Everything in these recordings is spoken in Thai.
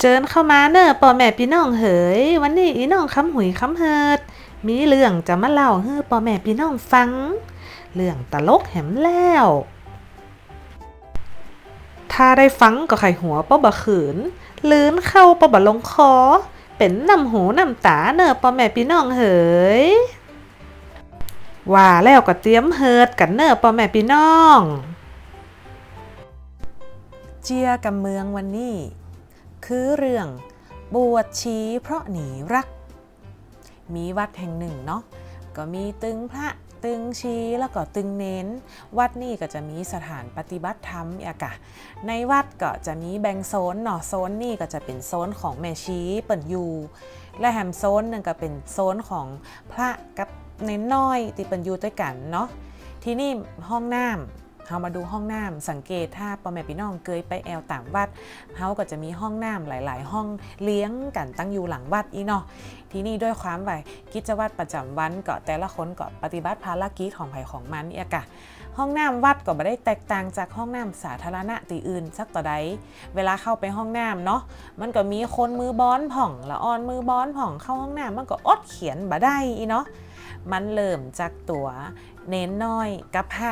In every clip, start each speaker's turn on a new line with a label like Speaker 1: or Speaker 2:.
Speaker 1: เจิญเข้ามาเนอะป่อแม่พี่น้องเหย วันนี้อีน้องคำหุยคำเฮิด มีเรื่องจะมาเล่าให้ป่อแม่พี่น้องฟัง เรื่องตลกแหมแล้ว ถ้าได้ฟังก็ไข่หัวป้อบะขืน ลื่นเข้าป้อบะลงคอ เป็นน้ำหูน้ำตาเนอะป่อแม่พี่น้องเหย ว่าแล้วก็เตรียมเฮิดกันเนอะป่อแม่พี่น้อง เจียกับเมืองวันนี้ คือเรื่องบวชชีเพราะหนีรัก มีวัดแห่งหนึ่งเนาะก็มีตึงพระตึงชีแล้วก็ตึงเน้น วัดนี่ก็จะมีสถานปฏิบัติธรรมอะกะ ในวัดก็จะมีแบ่งโซนเนาะโซนนี่ก็จะเป็นโซนของแม่ชีเปิ่นยูและแฮมโซนหนึ่งก็เป็นโซนของพระกับเน้นน้อยที่เปิ่นยูด้วยกันเนาะที่นี่ห้องน้ำ เรามาดูห้องน้ำสังเกตถ้าพ่อแม่พี่น้องเคยไปแอลต่างวัดเฮาก็จะมีห้องน้ำหลาย ๆ ห้องเลี้ยงกันตั้งอยู่หลังวัดอีเนาะที่นี่ด้วยความว่ากิจวัตรประจำวันก็แต่ละคนก็ปฏิบัติภารกิจของไผของมันเอียกะห้องน้ำวัดก็ไม่ได้แตกต่างจากห้องน้ำสาธารณะตีอื่นสักต่อใด เวลาเข้าไปห้องน้ำเนาะ มันก็มีคนมือบอนผ่องละออนมือบอนผ่องเข้าห้องน้ำมันก็อดเขียนบ่ได้อีเนาะ มันเริ่มจากตัวเน้นน้อยกับพระ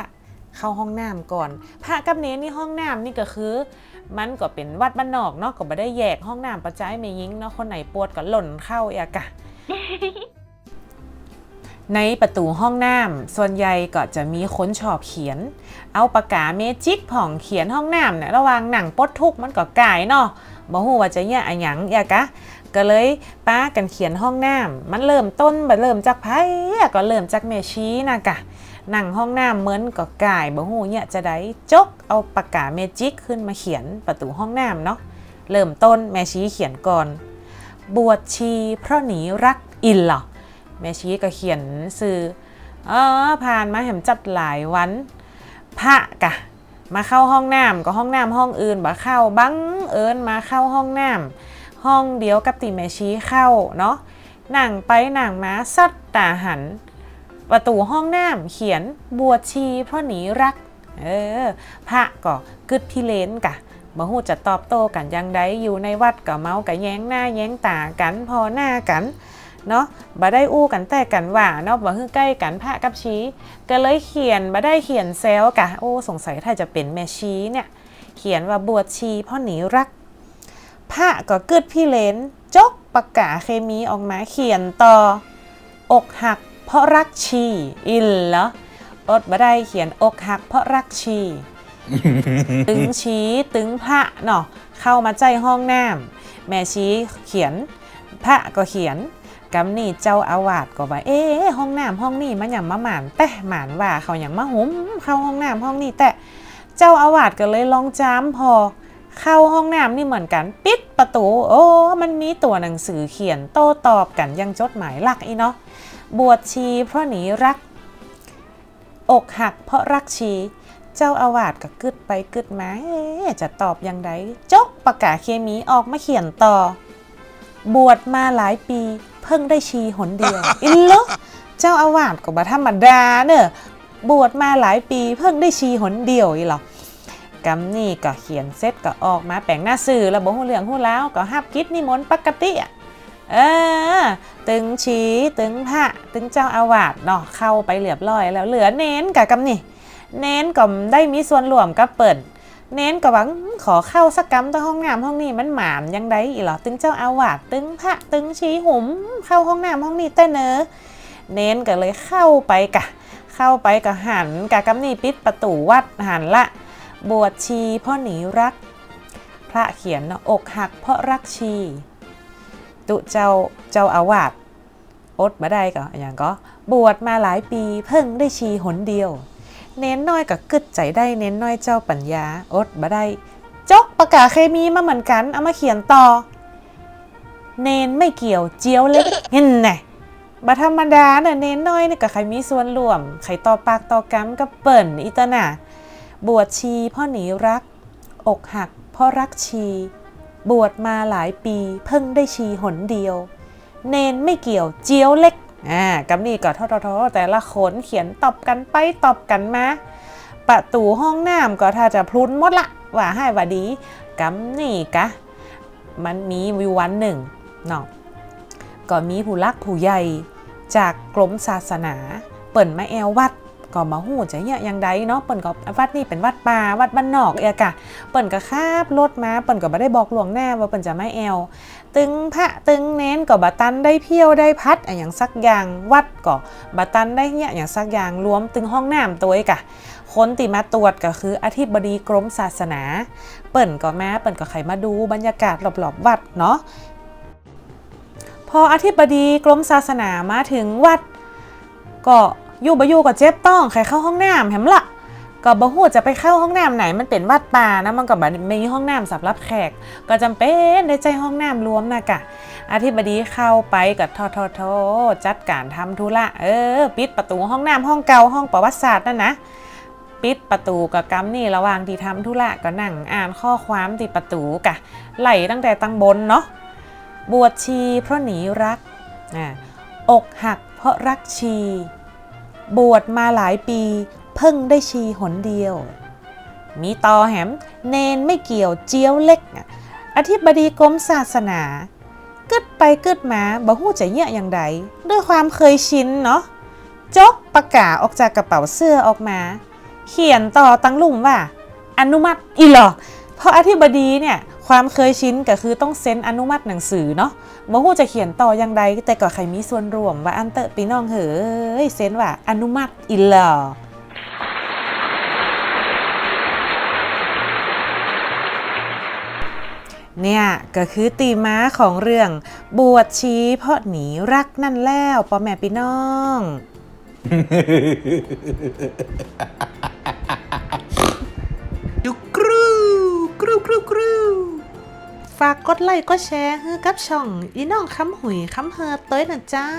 Speaker 1: เข้าห้องน้ำก่อนพระกับเน้นนี่ห้องน้ำนี่ก็คือ มันก็เป็นวัดบ้านนอกเนาะก็ไม่ได้แยกห้องน้ำประจายไม่ยิงเนาะคนไหนปวดก็หล่นเข้าเอกะในประตูห้องน้ำส่วนใหญ่ก็จะมีคนชอบเขียน เอาปากกาเมจิกผ่องเขียนห้องน้ำเนี่ยระหว่างหนังปดทุกข์มันก็กายเนาะบ่ฮู้ว่าจะเนี่ยอะหยังเอกะก็เลยป้ากันเขียนห้องน้ำมันเริ่มต้นบ่เริ่มจากไผอะก็เริ่มจากแม่ชี้นะกะ หนังห้องน้ำเหมือนก็กายบ่ฮู้เนี่ยจะได้จกเอาปากกาเมจิกขึ้นมาเขียนประตูห้องน้ำเนาะเริ่มต้นแม่ชี้เขียนก่อน บวชชีเพราะหนีรักอินเหรอแม่ชี้ก็เขียนสื่ออ๋อผ่านมาแหมจัดหลายวัน พระกะ มาเข้าห้องน้ำก็ห้องน้ำห้องอื่นบ่เข้าบังเอิญมาเข้าห้องน้ำห้องเดียวกับตีแม่ชี้เข้าเนาะนั่งไปนั่งมาสัดตาหัน ประตูห้องน้ำเขียนบวชชีเพราะหนีรัก เออ พระก็กึดพี่เลนกะบ่ฮู้จะตอบโต้กันยังไดอยู่ในวัดก็เมาก็แย้งหน้าแย้งตากันพอหน้ากันเนาะบ่ได้อู้กันแต่กันว่าเนาะบ่ฮือใกล้กันพระกับชีก็เลยเขียนบ่ได้เขียนแซวกะโอ้สงสัยถ้าจะเป็นแม่ชีเนี่ย เขียนว่าบวชชีเพราะหนีรัก พระก็กึดพี่เลนจกปากกาเคมีออกมาเขียนต่อ อกหัก เพราะรักชี อินเหรออดบ่ได้เขียนอกหัก เพราะรักชี ตึงชี้ตึงพระเนาะเข้ามาใจห้องน้ำแม่ชี้เขียน พระก็เขียนกำนี่เจ้าอาวาสก็ว่าเอ๊ะห้องน้ำห้องนี้มันอย่างมาหมานแต่หมานว่าเขาอย่างมาหุมเข้าห้องน้ำห้องนี้แต่เจ้าอาวาสก็เลยลองจามพอ เข้าห้องน้ำนี่เหมือนกัน ปิดประตู โอ้ มันมีตัวหนังสือเขียนโต้ตอบกันยังจดหมายหลักอีเนาะบวชชีเพราะหนีรัก อกหักเพราะรักชี เจ้าอาวาสก็กึดไปกึดมาจะตอบยังไงจกประกาศเคมีออกมาเขียนต่อ บวชมาหลายปี เพิ่งได้ชีหนเดียว อินโลเจ้าอาวาสก็บ่ธรรมดาเนอะบวชมาหลายปีเพิ่งได้ชีหนเดียวอีหรอ กำนี่ก็เขียนเสร็จก็ออกมาแปลงหน้าสื่อแล้วบอกหูเรื่องหูแล้วก็ฮับกิจนิมนต์ปกติอะเออ ตึงชีตึงพระตึงเจ้าอาวาสเนาะเข้าไปเรียบร้อยแล้วเหลือเน้นกับกำนี่ เน้นก็ได้มีส่วนร่วมกับเปิดเน้นก็หวังขอเข้าสักกรรมตัวห้องน้ำห้องนี้มันหมามยังไดอีหรอตึงเจ้าอาวาสตึงพระตึงชีหุมเข้าห้องน้ำห้องนี้แต่เนอเน้นก็เลยเข้าไปกะ เข้าไปก็หันกะกำนี่ปิดประตูวัดหันละ บวชชีเพราะหนีรัก พระเขียนอกหักเพราะรักชี ตุเจ้าเจ้าอาวาสอดมาได้ก็อย่างก็บวชมาหลายปีเพิ่งได้ชีหนเดียว เน้นน้อยกับกึดใจได้เน้นน้อยเจ้าปัญญาอดบ่ได้จกประกาศเคมีมาเหมือนกันเอามาเขียนต่อ เน้นไม่เกี่ยวเจียวเล็กเห็นไงบัธรรมดาเนี่ยเน้นน้อยเนี่ยกับใครมีส่วนร่วม ใครต่อปากต่อกำก็เปิ่นอีตาน่ะ บวชชีพ่อหนีรัก อกหักพราะรักชี บวชมาหลายปีเพิ่งได้ชีหนเดียว เนนไม่เกี่ยวเจียวเล็กอ่ากำนี่ก็ทอทอแต่ละคนเขียนตอบกันไปตอบกันมาประตูห้องน้ำก็ถ้าจะพลุนหมดละว่าให้ว่าดีกำนี่กะ มันมีวิววันหนึ่งเนาะก็มีผู้ลักผู้ใหญ่จากกรมศาสนา เปิ่นมาแอววัด ก็มาหูจะเนี่ยยังใดเนาะเปิ่นก็วัดนี่เป็นวัดป่าวัดบ้านนอกเอกะเปิ่นก็คาบรถมาเปิ่นก็บ่ได้บอกหลวงหน้าว่าเปิ่นจะไม่แอวตึงพระตึงเน้นก็บตันได้เพี้ยวได้พัดอะอย่างสักอย่างวัดก็บตันได้เนี่ยอย่างสักอย่างรวมตึงห้องน้ำตัวเอกะคนติมาตรวจก็คืออธิบดีกรมศาสนา เปิ่นก็แม้เปิ่นก็ไขมาดูบรรยากาศรอบๆวัดเนาะพออธิบดีกรมศาสนามาถึงวัดก็ อยู่บอยู่ก็เจ็บต้องใครเข้าห้องน้ำแหมละก็บ่ฮู้จะไปเข้าห้องน้ำไหนมันเป็นวัดป่านะมันก็บ่ได้มีห้องน้ำสำหรับแขก ก็จำเป็นได้ใจห้องน้ำรวมนะกะอธิบดีเข้าไปกับทอทอทอจัดการทำธุระเออ ปิดประตูห้องน้ำห้องเก่าห้องประวัติศาสตร์นั่นนะปิดประตูกับกำนี่ระหว่างที่ทำธุระก็นั่งอ่านข้อความที่ประตูกะไหลตั้งแต่ตั้งบนเนาะบวชชีเพราะหนีรักอ่าอกหักเพราะรักชี บวชมาหลายปี เพิ่งได้ชีหนเดียว มีต่อแหม เนนไม่เกี่ยวเจียวเล็กอะอธิบดีกรมศาสนา กึดไปกึดมาบ่ฮู้จะเยี่ยอย่างใด ด้วยความเคยชินเนาะจกปากกาศออกจากกระเป๋าเสื้อออกมา เขียนต่อตั้งลุ่มว่า อนุมัติอีหรอเพราะอธิบดีเนี่ย ความเคยชินก็คือต้องเซ็นอนุมัติหนังสือเนาะบ่ฮู้จะเขียนต่ออย่างใดแต่ก็ใครมีส่วนร่วมว่าอันเตอร์ปีน้องเฮ้ยเซ็นว่าอนุมัติอีหรอเนี่ยก็คือตีม้าของเรื่องบวชชีเพราะหนีรักนั่นแล้วพ่อแม่พี่น้อง ฝากกดไลค์กดแชร์ให้กับช่องอีน้องคำหุยคำเฮอเต้ยนะเจ้า